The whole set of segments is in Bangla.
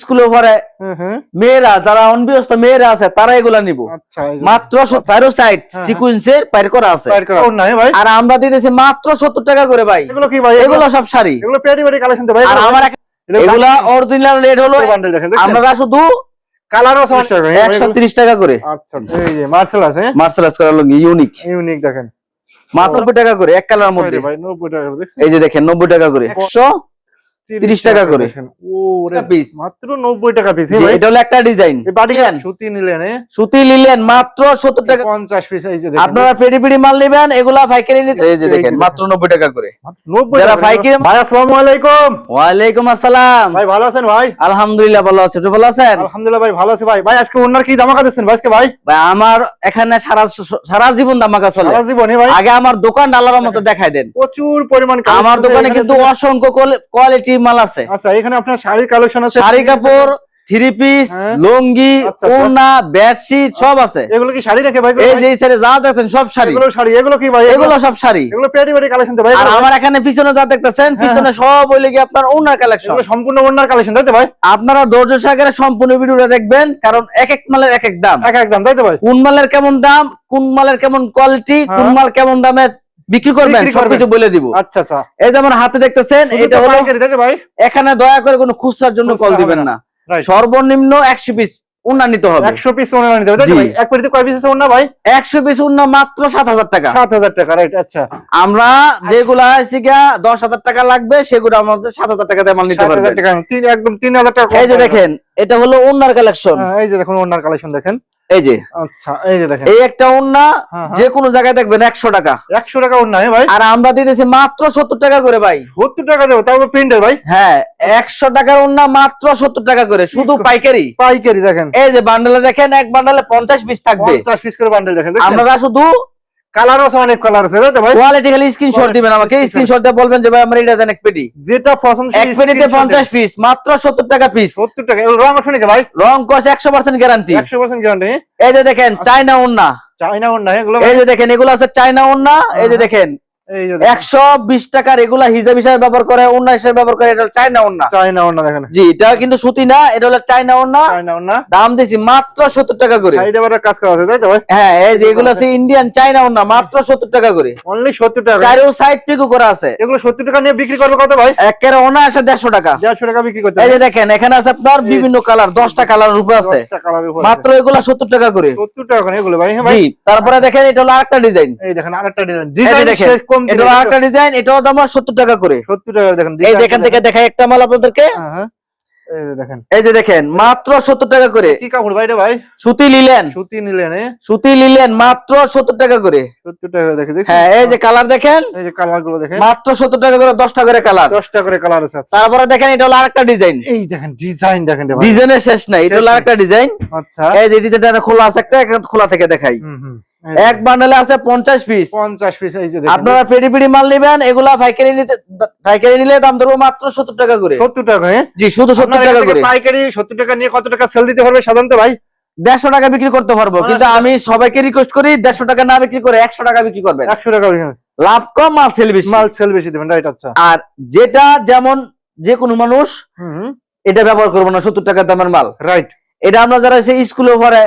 স্কুলে হুম মেয়েরা যারা অনবিয়স্ত মেয়েরা আছে তারা এগুলা নিব। আচ্ছা মাত্র চারো সাইড। সিকুয়েন্সের বাইর করা আছে। আর আমরা দিতেছি মাত্র সত্তর টাকা করে ভাই। এগুলো কি ভাই? এগুলো সব শাড়ি। এগুলো পেটি পেটি কালেকশন ভাই। আর আমার এগুলা অরিজিনাল রেট হলো আমরা শুধু কালারও সমস্যা একশো তিরিশ টাকা করে। আচ্ছা আচ্ছা এই যে মার্শাল আছে। মার্শাল আর্টস করার লঙ্গি ইউনিক ইউনিক দেখেন। মাত্র নব্বই টাকা করে এক কালার মধ্যে। ভাই 90 টাকা করে এই যে দেখেন টাকা করে। একশো 30 টাকা করে। দেখেন। ও রে পিস মাত্র 90 টাকা পিস এটা হলো একটা ডিজাইন এই সুতি নিলেন সুতি নিলেন মাত্র সত্তর টাকা। 50 পিস এই যে দেখেন। আপনারা পেডি পেডি মাল নেবেন এগুলা পাইকারি নিতে এই যে দেখেন মাত্র নব্বই টাকা করে। 90 যারা পাইকারি- ভাই আসসালামু আলাইকুম। ওয়ালাইকুম আসসালাম। ভাই ভালো আছেন ভাই? আলহামদুলিল্লাহ ভালো আছি। আপনি ভালো আছেন? আলহামদুলিল্লাহ ভাই ভালো আছে ভাই। ভাই আজকে ওনার কি কাটেছেন ভাই আজকে ভাই? ভাই আমার এখানে সারা সারা জীবন দামাকা চলে। সারা জীবনে ভাই। আগে আমার দোকান আল্লাহর মতো দেখাই দেন। প্রচুর পরিমাণ আমার দোকানে কিন্তু অসংখ্য কোয়ালিটি মাল আছে। আচ্ছা এখানে আপনার শাড়ির কালেকশন আছে? শাড়ি কাপড় থ্রি পিস হ্যাঁ। লুঙ্গি আচ্ছা, আচ্ছা। ওড়না বেডশিট সব আছে। এগুলো কি শাড়ি রেখে ভাই? এই যে এই সাইডে যা দেখছেন সব শাড়ি। এগুলো শাড়ি। এগুলো কি ভাই? এগুলো সব শাড়ি। এগুলো পেটি পেটি কালেকশন তো ভাই আর আমার এখানে পিছনে যা দেখতেছেন হ্যাঁ, পিছনে সব হইলে কি আপনার ওনার কালেকশন এগুলো সম্পূর্ণ ওনার কালেকশন তাই তো ভাই? আপনারা ধৈর্য সহকারে সম্পূর্ণ ভিডিওটা দেখবেন কারণ এক এক মালের এক এক দাম। এক একদম তাই তো ভাই? কোন মালের কেমন দাম কোন মালের কেমন কোয়ালিটি কোন হ্যাঁ। মাল কেমন দামে বিক্রি করবেন সবকিছু বলে দিব। আচ্ছা আচ্ছা। এই যেমন হাতে দেখতেছেন এটা হলো এখানে দয়া করে কোনো খুচরার জন্য কল দিবেন না। সর্বনিম্ন একশো পিস উন্না নিতে হবে। একশো পিস নিতে হবে এক পেটিতে কয় পিস ওনা ভাই? একশো পিস উন্না মাত্র সাত হাজার টাকা। সাত হাজার টাকা রাইট আচ্ছা। আমরা যেগুলা আছে গিয়া দশ হাজার টাকা লাগবে সেগুলো আমাদের সাত হাজার টাকা মাল নিতে তিন একদম তিন হাজার টাকা এই যে দেখেন এটা হলো উন্নার কালেকশন হ্যাঁ, এই যে দেখুন ওনার কালেকশন দেখেন। এই যে। আচ্ছা এই যে দেখেন। এই একটা উন্না হ্যাঁ, হ্যাঁ। যে কোনো জায়গায় দেখবেন একশো টাকা। একশো টাকা ওনা হ্যাঁ ভাই। আর আমরা দিতেছি মাত্র সত্তর টাকা করে ভাই। সত্তর টাকা দেব তাও প্রিন্টের ভাই। হ্যাঁ একশো টাকার উন্না মাত্র সত্তর টাকা করে শুধু পাইকারি। পাইকারি দেখেন। এই যে বান্ডেলে দেখেন এক বান্ডেলে পঞ্চাশ পিস থাকবে। পঞ্চাশ পিস করে বান্ডেল দেখেন আমরা শুধু কালার আছে অনেক কালার আছে তাই ভাই কোয়ালিটি খালি স্ক্রিনশট দিবেন আমাকে স্ক্রিনশট দিয়ে বলবেন যে ভাই আমার এটা দেন এক পেটি। যেটা পছন্দ এক পেটিতে পঞ্চাশ পিস মাত্র সত্তর টাকা পিস টাকা রং ভাই? রং কস একশো পার্সেন্ট গ্যারান্টি একশো পার্সেন্ট গ্যারান্টি এই যে দেখেন চায়না ওনা এগুলো এই যে দেখেন এগুলো আছে চায়না উন্না এই যে দেখেন এই যে একশো বিশ টাকার এগুলা হিসাব হিসাবে ব্যবহার করে উন্না হিসাবে ব্যবহার করে এটা চাইনা উন্না চাইনা ওনা দেখেন। জি এটা কিন্তু সুতি না এটা হলো চাইনা উন্না চাইনা ওনা দাম দিছি মাত্র সত্তর টাকা করে। কাজ করা আছে তাই তো হ্যাঁ এই যে এগুলো আছে ইন্ডিয়ান চাইনা উন্না মাত্র সত্তর টাকা করে। অনলি সত্তর টাকা চারও সাইড পিকু করা আছে। এগুলো সত্তর টাকা নিয়ে বিক্রি করবে কত ভাই? দেড়শো টাকা। দেড়শো টাকা বিক্রি করতে এই যে দেখেন এখানে আছে আপনার বিভিন্ন কালার দশটা কালার রূপে আছে। মাত্র এগুলা সত্তর টাকা করে। সত্তর টাকা করে এগুলো ভাই হ্যাঁ ভাই? তারপরে দেখেন এটা হলো আরেকটা ডিজাইন এই দেখেন আরেকটা ডিজাইন ডিজাইন দেখেন। কম এটা ডিজাইন এটাও দাম সত্তর টাকা করে। সত্তর টাকা দেখেন এই যেখান। থেকে দেখাই একটা মাল আপনাদেরকে। হ্যাঁ, হ্যাঁ। এই যে দেখেন। মাত্র সত্তর টাকা করে। কি কাপড় ভাই ভাই? সুতি লিলেন। সুতি নিলেন সুতি লিলেন মাত্র সত্তর টাকা করে। সত্তর টাকা দেখে? হ্যাঁ এই যে কালার দেখেন। এই যে কালারগুলো দেখেন। মাত্র সত্তর টাকা করে দশটা করে কালার। দশ টাকা করে কালার আছে আচ্ছা। তারপরে দেখেন এটা হলো আরেকটা ডিজাইন এই দেখেন ডিজাইন দেখেন ডিজাইনের শেষ নাই এটা হলো আরেকটা ডিজাইন আচ্ছা। এই যে ডিজাইনটা খোলা আছে একটা খোলা থেকে দেখাই। হুম হুম। এক বান্ডেলে আছে পঞ্চাশ পিস পঞ্চাশ পিস এই যে দেখেন। আপনারা পেডি পেডি মাল নিবেন এগুলা পাইকারি নিতে পাইকারি নিলে দাম ধরবো মাত্র সত্তর টাকা করে। সত্তর টাকা হ্যাঁ? জি শুধু সত্তর টাকা করে থেকে পাইকারি সত্তর টাকা নিয়ে কত টাকা সেল দিতে পারবে সাধারণত ভাই? দেড়শো টাকা বিক্রি করতে পারব মানে- কিন্তু আমি সবাইকে রিকোয়েস্ট করি দেড়শো টাকা না বিক্রি করে একশো টাকা বিক্রি করবেন। একশো টাকা বেশি। লাভ কম মাল সেল বেশি। মাল সেল বেশি দেবেন রাইট আচ্ছা। আর যেটা যেমন যে কোনো মানুষ এটা ব্যবহার করব না সত্তর টাকা দামের মাল। রাইট এটা আমরা যারা স্কুলে পড়ে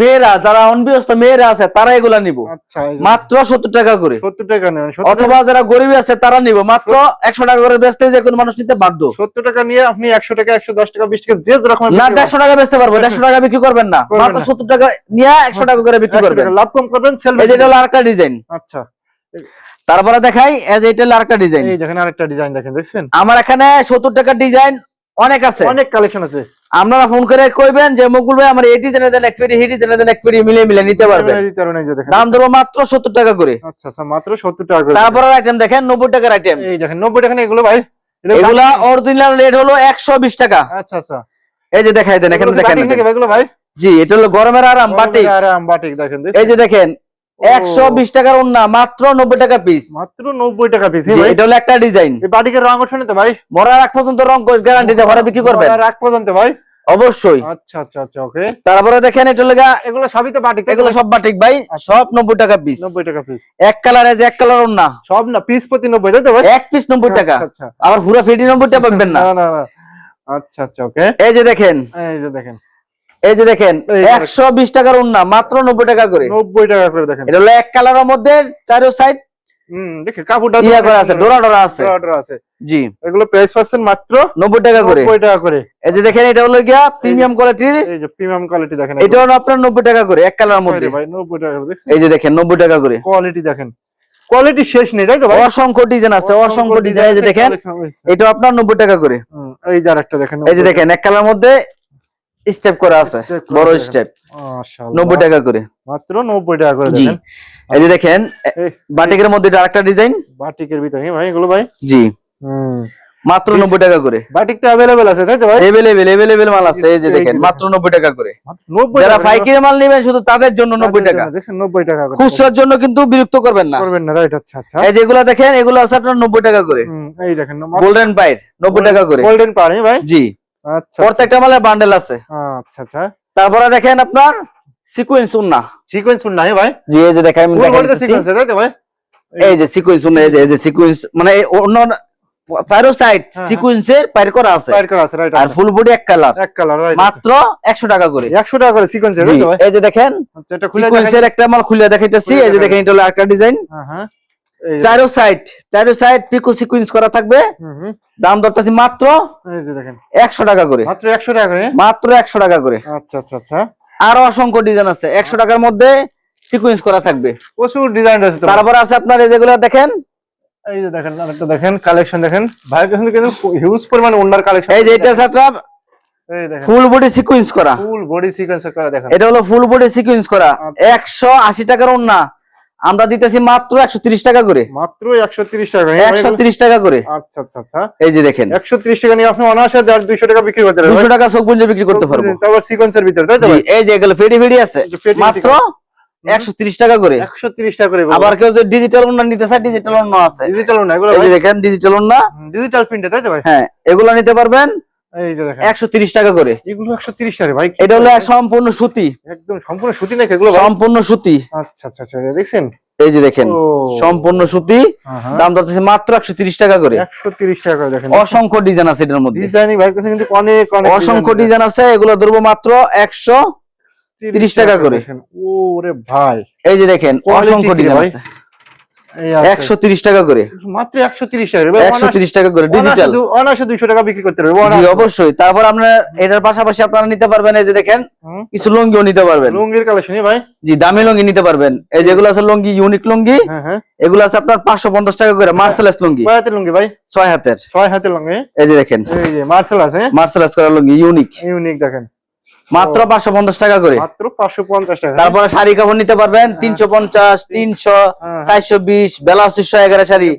মেয়েরা যারা অনবিয়স্ত মেয়েরা আছে তারা এগুলা নিব। আচ্ছা মাত্র সত্তর টাকা করে। সত্তর টাকা অথবা যারা গরিব আছে তারা নিব। মাত্র একশো টাকা করে বেচতে যে কোনো মানুষ নিতে বাধ্য। সত্তর টাকা নিয়ে আপনি একশো টাকা একশো দশ টাকা বিশ টাকা যে রকম না দেড়শো টাকা বেচতে পারব দেড়শো টাকা বিক্রি করবেন না। মাত্র সত্তর টাকা নিয়ে একশো টাকা করে বিক্রি করবেন। লাভ কম করবেন সেল এটা হলো আরেকটা ডিজাইন আচ্ছা। তারপরে দেখাই এজ এটা আরেকটা ডিজাইন এই দেখেন আরেকটা ডিজাইন দেখেন দেখছেন? আমার এখানে সত্তর টাকার ডিজাইন অনেক আছে। অনেক কালেকশন আছে। আপনারা ফোন করে কইবেন যে মুকুল ভাই আমার এই ডিজাইনে দেন এক পেটি এই ডিজাইনে দেন এক পেটি মিলিয়ে মিলিয়ে নিতে পারবেন। দাম ধরবো মাত্র সত্তর টাকা করে। আচ্ছা আচ্ছা মাত্র সত্তর টাকা করে। তারপর আইটেম দেখেন নব্বই টাকার আইটেম এই দেখেন নব্বই টাকা এগুলো ভাই? এটা এগুলা অরিজিনাল রেট হলো একশো বিশ টাকা। আচ্ছা আচ্ছা। এই যে দেখাই দেন এখানে দেখেন এগুলো ভাই? জি এটা হলো গরমের আরাম বাটিক আরাম বাটিক দেখেন এই যে দেখেন ও, একশো বিশ টাকার ওন্না মাত্র নব্বই টাকা পিস মাত্র নব্বই টাকা পিস এটা হলো একটা ডিজাইন এই বাটিকের রং ওঠে না তো ভাই? মরার আগ পর্যন্ত রং গ্যারান্টি দিয়ে ভরা বিক্রি করবেন। রাখ পর্যন্ত ভাই। অবশ্যই। আচ্ছা আচ্ছা আচ্ছা ওকে তারপরে দেখেন এটা লাগা এগুলো সবই তো বাটিক এগুলো সব বাটিক ভাই সব নব্বই টাকা পিস নব্বই টাকা পিস এক কালার যে এক কালার ওন্না সব না পিস প্রতি নব্বই তাই তো ভাই? এক পিস নব্বই টাকা। আচ্ছা, আচ্ছা আবার পুরো ফিটি নব্বই টাকা পাবেন না। না না না। আচ্ছা আচ্ছা ওকে এই যে দেখেন। এই যে দেখেন। এই যে দেখেন এই যে- একশো বিশ টাকার উন্না মাত্র নব্বই টাকা করে। নব্বই টাকা করে দেখেন। এটা হলো এক কালারের মধ্যে চারো সাইড দেখে কাপড়টা ইয়া করা আছে ডোরা ডোরা আছে। ডোরা আছে। জি। এগুলো প্রাইস পাচ্ছেন মাত্র নব্বই টাকা করে। নব্বই টাকা করে। এই যে দেখেন এটা হলো গিয়া প্রিমিয়াম কোয়ালিটির এই যে প্রিমিয়াম কোয়ালিটি দেখেন এটা হলো আপনার নব্বই টাকা করে এক কালারের মধ্যে। ভাই নব্বই টাকা করে দেখছেন? এই যে দেখেন নব্বই টাকা করে। কোয়ালিটি দেখেন। কোয়ালিটি শেষ নেই তাই তো ভাই? অসংখ্য ডিজাইন আছে অসংখ্য ডিজাইন এই যে দেখেন এটা আপনার নব্বই টাকা করে। এই যে আরেকটা দেখেন এই যে দেখেন এক কালার মধ্যে স্টেপ করা আছে। বড় স্টেপ নব্বই টাকা করে। মাত্র নব্বই টাকা করে জি। এই যে দেখেন বাটিকের মধ্যে আরেকটা ডিজাইন বাটিকের ভিতরে। ভাই এগুলো ভাই? জি। মাত্র নব্বই টাকা করে। বাটিকটা অ্যাভেলেবেল আছে তাই তো ভাই? এভেলেবেল এভেলেবেল মাল আছে। এই যে দেখেন। মাত্র নব্বই টাকা করে। যারা পাইকারি মাল নেবেন শুধু তাদের জন্য নব্বই টাকা। নব্বই টাকা করে। খুচরার জন্য কিন্তু বিরক্ত করবেন না। করবেন না রাইট আচ্ছা আচ্ছা। এই যেগুলো দেখেন এগুলো আছে আপনার নব্বই টাকা করে। এই দেখেন গোল্ডেন পাইট নব্বই টাকা করে। গোল্ডেন হ্যাঁ ভাই? জি। আচ্ছা প্রত্যেকটা মালের বান্ডেল আছে। আচ্ছা আচ্ছা। তারপরে দেখেন আপনার সিকুয়েন্স উন্না সিকোয়েন্স শুন নাই ভাই। জি এই যে দেখেন আমি দেখাই সিকোয়েন্স তাই তো ভাই। এই যে সিকুয়েন্স উন্না এই যে এই যে সিকুয়েন্স মানে অন্য চারো সাইড। সিকুয়েন্সের পাইর করা আছে। পার করা আছে রাইট আর ফুল বডি এক কালার এক কালার রাইট মাত্র একশো টাকা করে। 100 টাকা করে সিকোয়েন্স জি, তাই তো ভাই। এই যে দেখেন আচ্ছা সিকুয়েন্সের একটা মাল খুলে দেখাইতেছি। এই যে দেখাই। দেখেন এটা হলো একটা ডিজাইন হ্যাঁ হ্যাঁ। চারো সাইড চারো সাইড পিকো সিকুয়েন্স করা থাকবে। দাম মাত্র একশো টাকা করে। মাত্র 100 টাকা করে? মাত্র একশো টাকা করে। আচ্ছা আচ্ছা আচ্ছা। আরও অসংখ্য ডিজাইন আছে। একশো টাকার মধ্যে সিকুয়েন্স করা থাকবে। প্রচুর ডিজাইন আছে তারপর আছে আপনার এই যেগুলো দেখেন। এই যে দেখেন আরেকটা দেখেন কালেকশন দেখেন। কাছে কিন্তু হিউজ পরিমাণ ওন্ডার কালেকশন এই যে এটা ফুল বডি সিকুয়েন্স করা। ফুল বডি সিকোয়েন্স করা দেখেন। এটা হলো ফুল বডি সিকুয়েন্স করা। আচ্ছা। একশো আশি টাকার ওন্না আমরা দিতেছি মাত্র একশো তিরিশ টাকা করে। মাত্র 130 টাকা একশো তিরিশ টাকা করে। আচ্ছা আচ্ছা আচ্ছা। এই যে দেখেন। 130 টাকা নিয়ে আপনি অনায়াসে 200 টাকা বিক্রি করতে দুশো টাকা চোখ পুঞ্জে বিক্রি করতে পারব। তারপর সিকোয়েন্সের ভিতরে তাই তো এই যে এগুলো ফেডি ফেডি আছে। মাত্র একশো তিরিশ টাকা করে। 130 টাকা করে আবার কেউ যদি ডিজিটাল ওন্না নিতে চায় ডিজিটাল আছে। ডিজিটাল এগুলো দেখেন ডিজিটাল ডিজিটাল প্রিন্টে তাই তো ভাই? হ্যাঁ এগুলো নিতে পারবেন। এই যে দেখেন। একশো তিরিশ টাকা করে। এগুলো 130 টাকা ভাই। এটা হলো সম্পূর্ণ সুতি। একদম সম্পূর্ণ সুতি নাকি এগুলো সম্পূর্ণ সুতি। আচ্ছা আচ্ছা আচ্ছা দেখছেন? এই যে দেখেন সম্পূর্ণ সুতি। দাম মাত্র একশো তিরিশ টাকা করে। 130 টাকা দেখেন। অসংখ্য ডিজাইন আছে এটার মধ্যে। ডিজাইনিং ভাই কাছে কিন্তু অনেক অনেক অসংখ্য ডিজাইন আছে এগুলো ধরবো মাত্র একশো 30 টাকা করে। ওরে ভাই। এই যে দেখেন অসংখ্য ডিজাইন আছে। একশো তিরিশ টাকা করে। মাত্র 130 টাকা একশো তিরিশ টাকা করে ডিজিটাল অনায়াসে 200 টাকা বিক্রি করতে পারবে অবশ্যই। তারপর আপনার এটার পাশাপাশি আপনারা নিতে পারবেন এই যে দেখেন কিছু লুঙ্গিও নিতে পারবেন। লুঙ্গির কালেকশন ভাই। জি দামি লুঙ্গি নিতে পারবেন। এই যেগুলো আছে লুঙ্গি ইউনিক লুঙ্গি। হ্যাঁ হ্যাঁ। এগুলো আছে আপনার পাঁচশো পঞ্চাশ টাকা করে মার্সেলাস লুঙ্গি। কয় হাতের লুঙ্গি ভাই? ছয় হাতের। ছয় হাতের লুঙ্গি। এই যে দেখেন। এই যে মার্শাল আছে মার্সেলাস করা লুঙ্গি ইউনিক ইউনিক দেখেন। মাত্র পাঁচশো পঞ্চাশ টাকা করে। মাত্র 550 টাকা। তারপরে শাড়ি কাপড় নিতে পারবেন তিনশো পঞ্চাশ তিনশো হ্যাঁ। চারশো বিশ বেলা বেলাশিশো এগারো শাড়ি।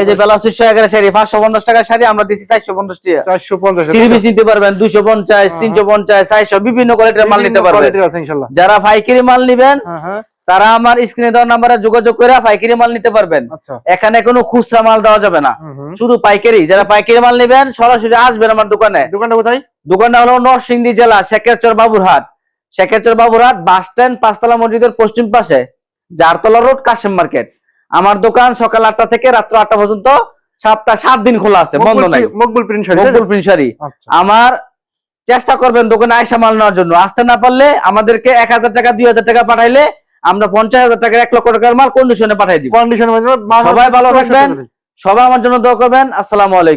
এই যে বেলা বেলাশিশো এগারো শাড়ি পাঁচশো পঞ্চাশ টাকা শাড়ি আমরা দিচ্ছি চারশো পঞ্চাশ টাকা। 450 থ্রি পিস নিতে পারবেন দুশো পঞ্চাশ হ্যাঁ। তিনশো পঞ্চাশ চারশো বিভিন্ন কোয়ালিটির মাল নিতে পারবেন। যারা পাইকারি মাল নিবেন হ্যাঁ হ্যাঁ। তারা আমার স্ক্রিনে দেওয়ার নাম্বারে যোগাযোগ করে পাইকারি মাল নিতে পারবেন। আচ্ছা। এখানে কোনো খুচরা মাল দেওয়া যাবে না। শুধু পাইকারি। যারা পাইকারি মাল নেবেন সরাসরি আসবেন আমার দোকানে। দোকানটা কোথায়? দোকানটা হলো নরসিংদী জেলা শেখেরচর বাবুরহাট। শেখেরচর বাবুরহাট বাস স্ট্যান্ড পাঁচতলা মসজিদের পশ্চিম পাশে জারতলা রোড কাশেম মার্কেট। আমার দোকান সকাল আটটা থেকে রাত্র আটটা পর্যন্ত সপ্তাহ সাত দিন খোলা আছে বন্ধ নাই। মকবুল শাড়ি আচ্ছা। আমার চেষ্টা করবেন দোকানে আয়সা মাল নেওয়ার জন্য। আসতে না পারলে আমাদেরকে এক হাজার টাকা দুই হাজার টাকা পাঠাইলে আমরা পঞ্চাশ হাজার টাকার এক লক্ষ টাকার মাল কন্ডিশনে পাঠাই দিব। কন্ডিশন সবাই ভালো থাকবেন। সবাই আমার জন্য দোয়া করবেন। আসসালামু আলাইকুম।